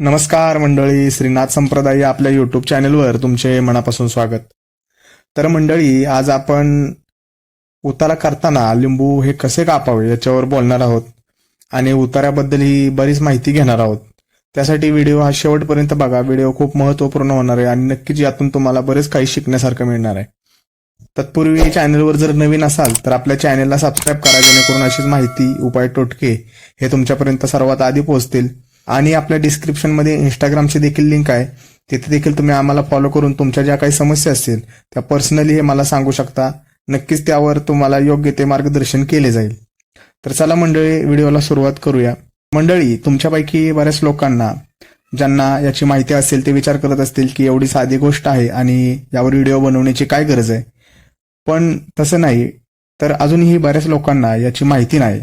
नमस्कार मंडळी श्रीनाथ संप्रदाय आपल्या युट्यूब चॅनलवर तुमचे मनापासून स्वागत. तर मंडळी आज आपण उतारा करताना लिंबू हे कसे कापावे याच्यावर बोलणार आहोत आणि उताऱ्याबद्दल ही बरीच माहिती घेणार आहोत. त्यासाठी व्हिडिओ हा शेवटपर्यंत बघा. व्हिडिओ खूप महत्त्वपूर्ण होणार आहे आणि नक्कीच यातून तुम्हाला बरेच काही शिकण्यासारखं मिळणार आहे. तत्पूर्वी चॅनलवर जर नवीन असाल तर आपल्या चॅनलला सबस्क्राईब करा जेणेकरून अशीच माहिती उपाय टोटके हे तुमच्यापर्यंत सर्वात आधी पोहोचतील. आणि आपल्या डिस्क्रिप्शनमध्ये इंस्टाग्रामची देखील लिंक आहे. तिथे देखील तुम्ही आम्हाला फॉलो करून तुमच्या ज्या काही समस्या असतील त्या पर्सनली हे मला सांगू शकता. नक्कीच त्यावर तुम्हाला योग्य ते मार्गदर्शन केले जाईल. तर चला मंडळी व्हिडिओला सुरुवात करूया. मंडळी तुमच्यापैकी बऱ्याच लोकांना ज्यांना याची माहिती असेल ते विचार करत असतील की एवढी साधी गोष्ट आहे आणि यावर व्हिडिओ बनवण्याची काय गरज आहे. पण तसं नाही तर अजूनही बऱ्याच लोकांना याची माहिती नाही.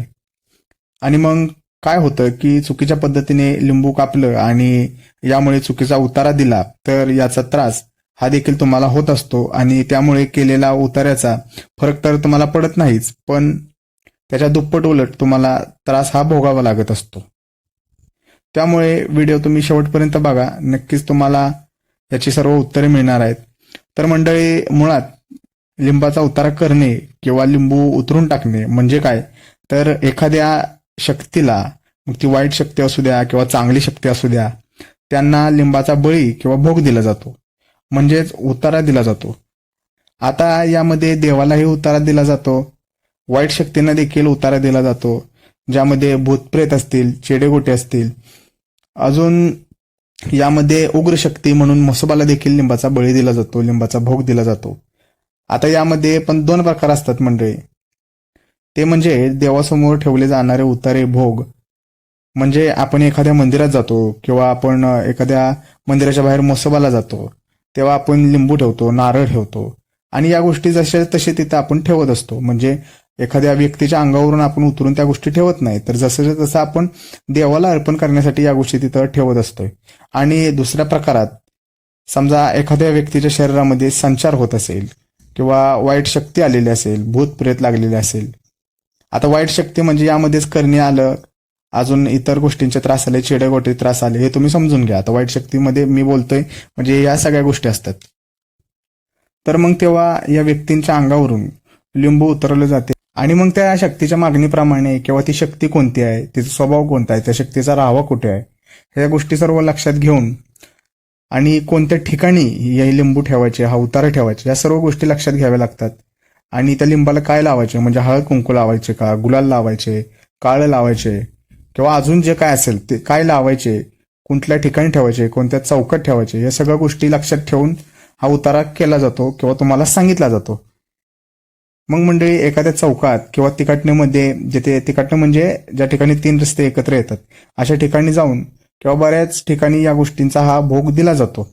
आणि मग काय होतं की चुकीच्या पद्धतीने लिंबू कापलं आणि यामुळे चुकीचा उतारा दिला तर याचा त्रास हा देखील तुम्हाला होत असतो आणि त्यामुळे केलेला उतार्याचा फरक तर तुम्हाला पडत नाहीच पण त्याच्या दुप्पट उलट तुम्हाला त्रास हा भोगावा लागत असतो. त्यामुळे व्हिडिओ तुम्ही शेवटपर्यंत बघा नक्कीच तुम्हाला याची सर्व उत्तरे मिळणार आहेत. तर मंडळी मुळात लिंबाचा उतारा करणे किंवा लिंबू उतरून टाकणे म्हणजे काय? तर एखाद्या शक्तीला मग ती वाईट शक्ती असू द्या किंवा चांगली शक्ती असू द्या त्यांना लिंबाचा बळी किंवा भोग दिला जातो. म्हणजेच उतारा दिला जातो. आता यामध्ये देवालाही उतारा दिला जातो. वाईट शक्तींना देखील उतारा दिला जातो. ज्यामध्ये भूतप्रेत असतील चेडेगोटे असतील. अजून यामध्ये उग्र शक्ती म्हणून म्हसोबाला देखील लिंबाचा बळी दिला जातो लिंबाचा भोग दिला जातो. आता यामध्ये पण दोन प्रकार असतात मंडळी. ते म्हणजे देवासमोर ठेवले जाणारे उतारे भोग. म्हणजे आपण एखाद्या मंदिरात जातो किंवा आपण एखाद्या मंदिराच्या बाहेर मोसोबाला जातो तेव्हा आपण लिंबू ठेवतो नारळ ठेवतो आणि या गोष्टी जशा तसे तिथं आपण ठेवत असतो. म्हणजे एखाद्या व्यक्तीच्या अंगावरून आपण उतरून त्या गोष्टी ठेवत नाही तर जसं तसं आपण देवाला अर्पण करण्यासाठी या गोष्टी तिथं ठेवत असतोय. आणि दुसऱ्या प्रकारात समजा एखाद्या व्यक्तीच्या शरीरामध्ये संचार होत असेल किंवा वाईट शक्ती आलेली असेल भूत प्रेत लागलेले असेल आता वाईट शक्ती म्हणजे यामध्येच करणे आलं अजून इतर गोष्टींचे त्रास आले चिडेगोटे त्रास आले हे तुम्ही समजून घ्या. आता वाईट शक्तीमध्ये मी बोलतोय म्हणजे या सगळ्या गोष्टी असतात. तर मग तेव्हा या व्यक्तींच्या अंगावरून लिंबू उतरवले जाते. आणि मग त्या शक्तीच्या मागणीप्रमाणे किंवा ती शक्ती कोणती आहे तिचा स्वभाव कोणता आहे त्या शक्तीचा राहावा कुठे आहे ह्या गोष्टी सर्व लक्षात घेऊन आणि कोणत्या ठिकाणी हे लिंबू ठेवायचे हा उतारा ठेवायचे या सर्व गोष्टी लक्षात घ्याव्या लागतात. आणि त्या लिंबाला काय लावायचे? म्हणजे हळद कुंकू लावायचे का? गुलाल लावायचे? काळं लावायचे? किंवा अजून जे काय असेल ते काय लावायचे? कुठल्या ठिकाणी ठेवायचे? कोणत्या चौकात ठेवायचे? या सगळ्या गोष्टी लक्षात ठेवून हा उतारा केला जातो किंवा तुम्हाला सांगितला जातो. मग मंडळी एखाद्या चौकात किंवा तिकाटणीमध्ये जिथे तिकाटणं म्हणजे ज्या ठिकाणी तीन रस्ते एकत्र येतात अशा ठिकाणी जाऊन किंवा बऱ्याच ठिकाणी या गोष्टींचा हा भोग दिला जातो.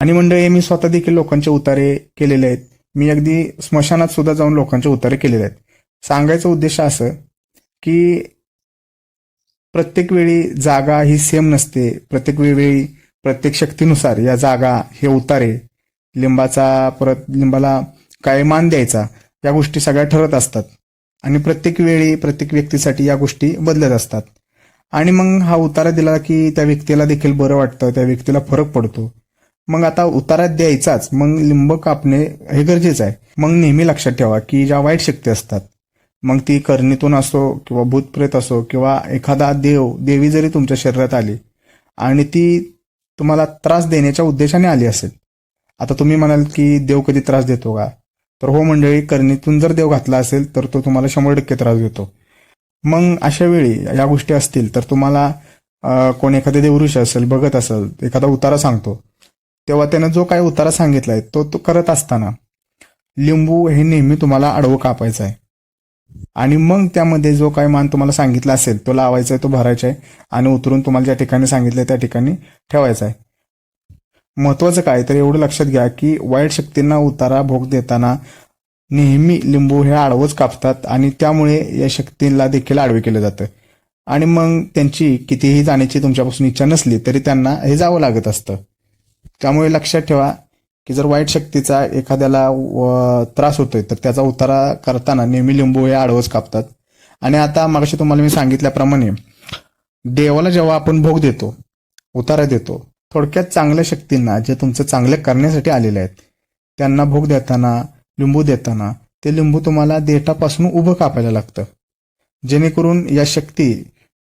आणि मंडळी मी स्वतः देखील लोकांचे उतारे केलेले आहेत. मी अगदी स्मशानात सुद्धा जाऊन लोकांचे उतारे केलेले आहेत. सांगायचा उद्देश असं की प्रत्येक वेळी जागा ही सेम नसते. प्रत्येक वेळी प्रत्येक शक्तीनुसार या जागा हे उतारे. लिंबाचा परत लिंबाला काय मान द्यायचा या गोष्टी सगळ्या ठरत असतात. आणि प्रत्येक वेळी प्रत्येक व्यक्तीसाठी या गोष्टी बदलत असतात. आणि मग हा उतारा दिला की त्या व्यक्तीला देखील बरं वाटतं त्या व्यक्तीला फरक पडतो. मग आता उतारात द्यायचाच. मग लिंब कापणे हे गरजेचं आहे. मग नेहमी लक्षात ठेवा की ज्या वाईट शक्ती असतात मग ती करणीतून असो किंवा भूतप्रेत असो किंवा एखादा देव देवी जरी तुमच्या शरीरात आली आणि ती तुम्हाला त्रास देण्याच्या उद्देशाने आली असेल. आता तुम्ही म्हणाल की देव कधी त्रास देतो का? तर हो मंडळी करणीतून जर देव घातला असेल तर तो तुम्हाला शंभर टक्के त्रास देतो. मग अशा वेळी या गोष्टी असतील तर तुम्हाला कोण एखादे देवऋष असेल बघत असेल एखादा उतारा सांगतो. तेव्हा त्यानं जो काही उतारा सांगितलाय तो तो करत असताना लिंबू हे नेहमी तुम्हाला आडवं कापायचं आहे. आणि मग त्यामध्ये जो काही मान तुम्हाला सांगितला असेल तो लावायचा आहे तो भरायचा आहे आणि उतरून तुम्हाला ज्या ठिकाणी सांगितलं त्या ठिकाणी ठेवायचा आहे. महत्वाचं काय? तर एवढं लक्षात घ्या की वाईट शक्तींना उतारा भोग देताना नेहमी लिंबू हे आडवंच कापतात आणि त्यामुळे या शक्तींना देखील आडवे केलं जातं. आणि मग त्यांची कितीही जाण्याची तुमच्यापासून इच्छा नसली तरी त्यांना हे जावं लागत असतं. त्यामुळे लक्षात ठेवा की जर वाईट शक्तीचा एखाद्याला त्रास होतोय तर त्याचा उतारा करताना नेहमी लिंबू हे आडवच कापतात. आणि आता मागाशी तुम्हाला मी सांगितल्याप्रमाणे देवाला जेव्हा आपण भोग देतो उतारा देतो थोडक्यात चांगल्या शक्तींना जे तुमचं चांगलं करण्यासाठी आलेले आहेत त्यांना भोग देताना लिंबू देताना ते लिंबू तुम्हाला देठापासून उभं कापायला लागतं. जेणेकरून या शक्ती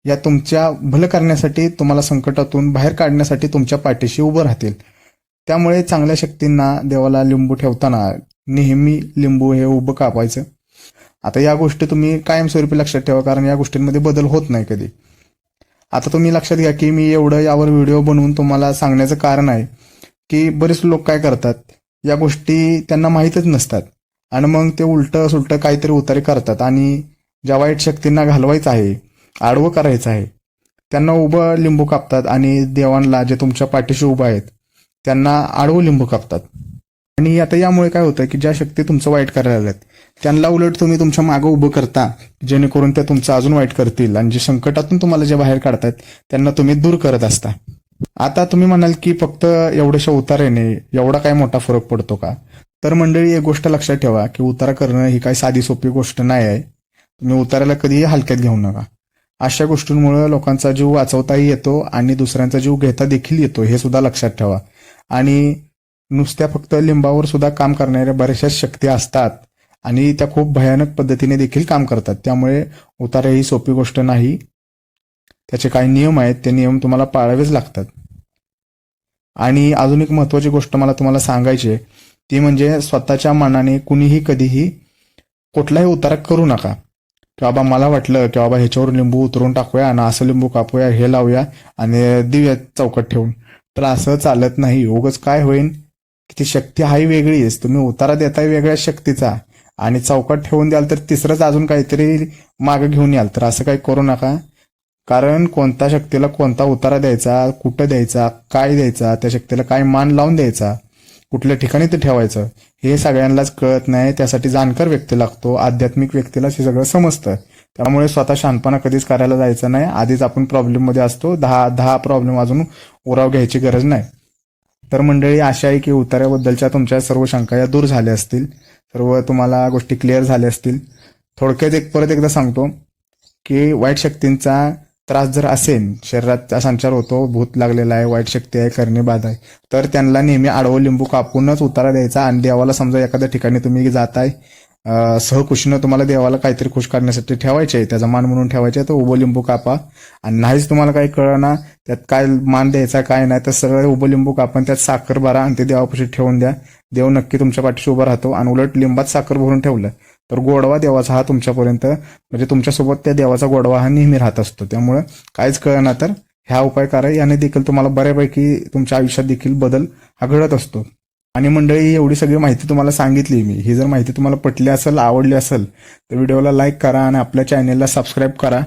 या तुमच्या भलं करण्यासाठी तुम्हाला संकटातून बाहेर काढण्यासाठी तुमच्या पाठीशी उभं राहतील. त्यामुळे चांगल्या शक्तींना देवाला लिंबू ठेवताना नेहमी लिंबू हे उभं कापायचं. आता या गोष्टी तुम्ही कायमस्वरूपी लक्षात ठेवा कारण या गोष्टींमध्ये बदल होत नाही कधी. आता तुम्ही लक्षात घ्या की मी एवढं यावर व्हिडिओ बनवून तुम्हाला सांगण्याचं कारण आहे की बरेच लोक काय करतात या गोष्टी त्यांना माहीतच नसतात. आणि मग ते उलटं सुलटं काहीतरी उतारे करतात आणि ज्या वाईट शक्तींना घालवायचं आहे आडवं करायचं आहे त्यांना उभं लिंबू कापतात आणि देवांना जे तुमच्या पाठीशी उभं आहेत त्यांना आडवं लिंबू कापतात. आणि आता यामुळे काय होतं की ज्या शक्ती तुमचं वाईट करायला लागल्यात त्यांना उलट तुम्ही तुमच्या मागं उभं करता जेणेकरून ते तुमचं अजून वाईट करतील. आणि जे संकटातून तुम्हाला जे बाहेर काढतात त्यांना तुम्ही दूर करत असता. आता तुम्ही म्हणाल की फक्त एवढ्याशा उतारेने एवढा काय मोठा फरक पडतो का? तर मंडळी एक गोष्ट लक्षात ठेवा की उतारा करणं ही काही साधी सोपी गोष्ट नाही आहे. तुम्ही उताराला कधीही हलक्यात घेऊ नका. अशा गोष्टींमुळे लोकांचा जीव वाचवताही येतो आणि दुसऱ्यांचा जीव घेता देखील येतो हे सुद्धा लक्षात ठेवा. आणि नुसत्या फक्त लिंबावर सुद्धा काम करणाऱ्या बऱ्याचशा शक्ती असतात. आणि त्या खूप भयानक पद्धतीने देखील काम करतात. त्यामुळे उतारा ही सोपी गोष्ट नाही. त्याचे काही नियम आहेत. ते नियम तुम्हाला पाळावेच लागतात. आणि अजून एक महत्वाची गोष्ट मला तुम्हाला सांगायची आहे. ती म्हणजे स्वतःच्या मनाने कुणीही कधीही कुठलाही उतारा करू नका. की बाबा मला वाटलं की बाबा ह्याच्यावर लिंबू उतरून टाकूया आणि असं लिंबू कापूया हे लावूया आणि देऊया चौकट ठेवून. तर असं चालत नाही. उगच काय होईल की ती शक्ती हाही वेगळीच तुम्ही उतारा देताय वेगळ्या शक्तीचा. आणि चौकट ठेवून द्याल तर तिसरंच अजून काहीतरी मागं घेऊन याल. तर असं काही करू नका. कारण कोणत्या शक्तीला कोणता उतारा द्यायचा कुठं द्यायचा काय द्यायचा त्या शक्तीला काय मान लावून द्यायचा कुठल्या ठिकाणी ते ठेवायचं हे सगळ्यांनाच कळत नाही. त्यासाठी जाणकार व्यक्ती लागतो आध्यात्मिक व्यक्तीला हे सगळं समजतं. त्यामुळे स्वतः शांतपणा कधीच करायला जायचं नाही. आधीच आपण प्रॉब्लेममध्ये असतो. दहा दहा प्रॉब्लेम अजून उराव घ्यायची गरज नाही. तर मंडळी आशा आहे की उतार्याबद्दलच्या तुमच्या सर्व शंका या दूर झाल्या असतील. सर्व तुम्हाला गोष्टी क्लिअर झाल्या असतील. थोडक्यात एक परत एकदा सांगतो की वाईट शक्तींचा त्रास जर असेल शरीरात संचार होतो भूत लागलेला आहे वाईट शक्ती आहे करणेबाध आहे तर त्यांना नेहमी आडवं लिंबू कापूनच उतारा द्यायचा. आणि देवाला समजा एखाद्या ठिकाणी तुम्ही जाताय आहे सहकुशीनं तुम्हाला देवाला काहीतरी खुश करण्यासाठी ठेवायचे आहे. त्याचा मान म्हणून ठेवायचे तर उभं लिंबू कापा. आणि नाहीच तुम्हाला काही कळना त्यात काय मान द्यायचा काय नाही तर सरळ उभं लिंबू कापा त्यात साखर भरा आणि ते देवापाशी ठेवून द्या. देव नक्की तुमच्या पाठीशी उभा राहतो आणि उलट लिंबात साखर भरून ठेवलं. तर गोडवा देवाचा हा तुमच्यापर्यंत म्हणजे तुमच्यासोबत त्या देवाचा गोडवा हा नेहमी राहत असतो. त्यामुळे काहीच कळना तर ह्या उपाय करा याने देखील तुम्हाला बऱ्यापैकी तुमच्या आयुष्यात देखील बदल हा घडत असतो. आणि मंडळी एवढी सगळी माहिती तुम्हाला सांगितली मी. ही जर माहिती तुम्हाला पटली असेल आवडली असेल तर व्हिडिओला लाईक करा आणि आपल्या चॅनेलला सबस्क्राईब करा.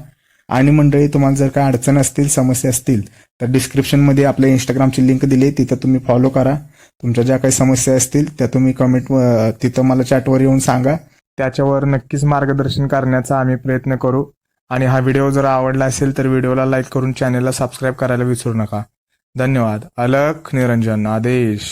आणि मंडळी तुम्हाला जर काय अडचण असतील समस्या असतील तर डिस्क्रिप्शनमध्ये आपल्या इंस्टाग्रामची लिंक दिली तिथं तुम्ही फॉलो करा. तुमच्या ज्या काही समस्या असतील त्या तुम्ही कमेंट तिथं मला चॅटवर येऊन सांगा. त्याच्यावर नक्कीच मार्गदर्शन करण्याचा आम्ही प्रयत्न करू. आणि हा व्हिडिओ जर आवडला असेल तर व्हिडिओला लाईक करून चॅनेलला सबस्क्राईब करायला विसरू नका. धन्यवाद. अलख निरंजन. आदेश.